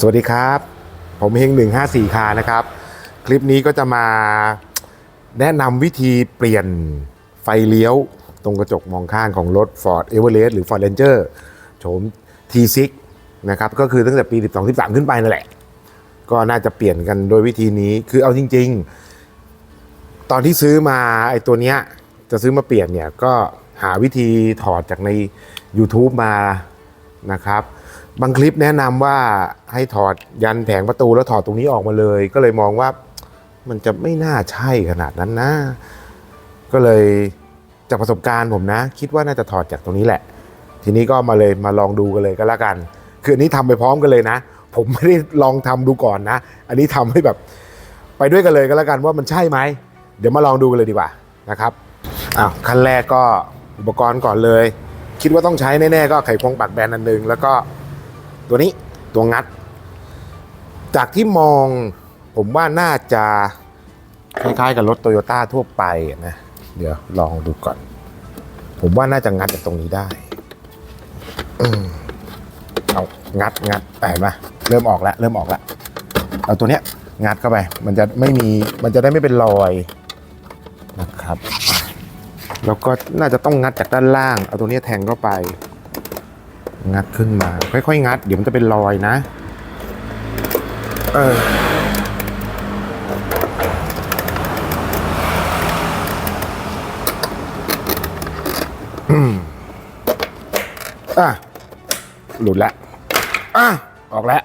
สวัสดีครับ ผมเฮง154 คานะครับ คลิปนี้ก็จะมาแนะนำวิธีเปลี่ยนไฟเลี้ยวตรงกระจกมองข้างของรถ Ford Everest หรือ Ford Ranger โฉม T6 นะครับ ก็คือตั้งแต่ปี 12 13 ขึ้นไปนั่นแหละ ก็น่าจะเปลี่ยนกันโดยวิธีนี้คือเอาจริง ๆ ตอนที่ซื้อมาไอ้ตัวเนี้ยจะซื้อมาเปลี่ยนเนี่ยก็หาวิธีถอดจากใน YouTube มานะครับ บางคลิปแนะนำว่าให้ถอดยันแผงประตูแล้วถอดตรงนี้ออกมาเลย ก็เลยมองว่ามันจะไม่น่าใช่ขนาดนั้นนะ ก็เลยจากประสบการณ์ผมนะ คิดว่าน่าจะถอดจากตรงนี้แหละ ทีนี้ก็มาเลยมาลองดูกันเลยก็แล้วกัน คืออันนี้ทำไปพร้อมกันเลยนะ ผมไม่ได้ลองทำดูก่อนนะ อันนี้ทำให้แบบ ไปด้วยกันเลยก็แล้วกันว่ามันใช่ไหมเดี๋ยวมาลองดูกันเลยดีกว่านะครับอ้าวขั้นแรกก็อุปกรณ์ก่อนเลย คิดว่าต้องใช้แน่ๆก็ไขควงปักแบนอันหนึงแล้วก็ ตัวนี้ตัวงัด จากที่มองผมว่าน่าจะคล้ายๆกับรถโตโยต้าทั่วไปนะ เดี๋ยวลองดูก่อน ผมว่าน่าจะงัดจากตรงนี้ได้เอางัดงัดแต่เห็นไหมเริ่มออกแล้วเริ่มออกแล้วเอาตัวเนี้ยงัดเข้าไป มันจะไม่มีมันจะได้ไม่เป็นรอยนะครับ แล้วก็น่าจะต้องงัดจากด้านล่าง เอาตัวเนี้ยแทงเข้าไป งัดขึ้นมา ค่อยๆ งัด เดี๋ยวมันจะเป็นรอยนะ เอออะหลุดละอะออกแล้ว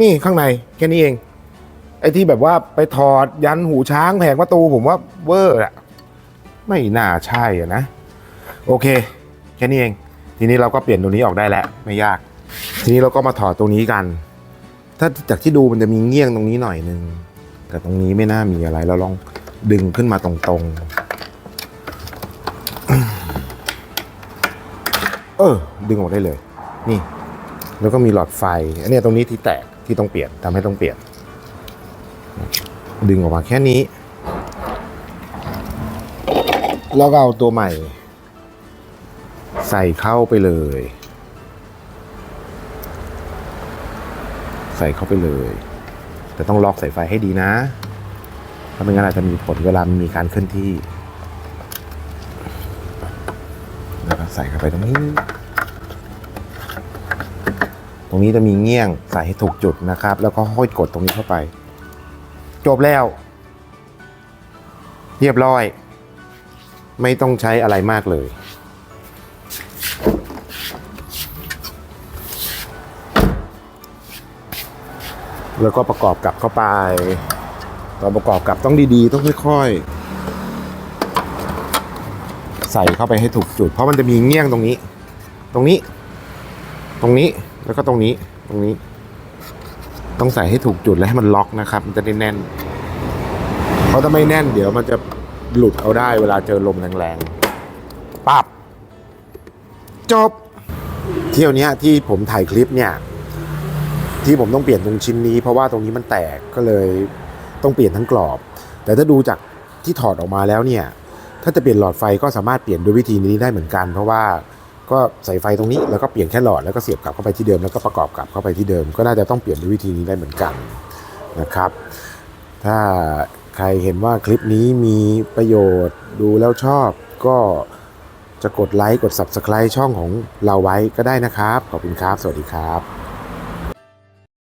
นี่ข้างในแค่นี้เอง ไอ้ที่แบบว่าไปถอดยันหูช้างแผงประตูผมว่าเวอร์อะไม่น่าใช่อะนะ โอเค แค่นี้เอง ทีนี้เราก็เปลี่ยนตัวนี้ออกได้แล้วไม่ยาก ทีนี้เราก็มาถอดตรงนี้กัน ถ้าจากที่ดูมันจะมีเงี้ยงตรงนี้หน่อยนึงแต่ตรงนี้ไม่น่ามีอะไร เราลองดึงขึ้นมาตรงๆ เออ ดึงออกได้เลย นี่ แล้วก็มีหลอดไฟ อันนี้ตรงนี้ที่แตกที่ต้องเปลี่ยนทำให้ต้องเปลี่ยน ดึงออกมาแค่นี้ แล้วก็เอาตัวใหม่ ใส่เข้าไปเลย ใส่เข้าไปเลย แต่ต้องล็อกสายไฟให้ดีนะถ้าไม่งั้นอาจจะมีผลเวลามีการเคลื่อนที่แล้วก็ใส่เข้าไปตรงนี้ ตรงนี้จะมีเงี้ยงใส่ให้ถูกจุดนะครับ แล้วก็ห้อยกดตรงนี้เข้าไป จบแล้ว เรียบร้อย ไม่ต้องใช้อะไรมากเลย แล้วก็ประกอบกลับเข้าไปตอนประกอบกลับต้องดีๆ ต้องค่อยๆ ใส่เข้าไปให้ถูกจุด เพราะมันจะมีเงี้ยงตรงนี้ ตรงนี้ ตรงนี้แล้วก็ตรงนี้ตรงนี้ ต้องใส่ให้ถูกจุดและให้มันล็อกนะครับ มันจะได้แน่น เพราะถ้าไม่แน่นเดี๋ยวมันจะหลุดเอาได้เวลาเจอลมแรงๆปับจบ เที่ยวเนี้ยที่ผมถ่ายคลิปเนี่ย ที่ผมต้องเปลี่ยนตรงชิ้นนี้ เพราะว่าตรงนี้มันแตกก็เลยต้องเปลี่ยนทั้งกรอบ แต่ถ้าดูจากที่ถอดออกมาแล้วเนี่ยถ้าจะเปลี่ยนหลอดไฟก็สามารถเปลี่ยนด้วยวิธีนี้ได้เหมือนกัน เพราะว่าก็ใส่ไฟตรงนี้แล้วก็เปลี่ยนแค่หลอดแล้วก็เสียบกลับเข้าไปที่เดิมแล้วก็ประกอบกลับเข้าไปที่เดิม ก็น่าจะต้องเปลี่ยนด้วยวิธีนี้ได้เหมือนกันนะครับ ถ้าใครเห็นว่าคลิปนี้มีประโยชน์ดูแล้วชอบ ก็จะกดไลค์กด Subscribe ช่องของเราไว้ก็ได้นะครับ ขอบคุณครับ สวัสดีครับ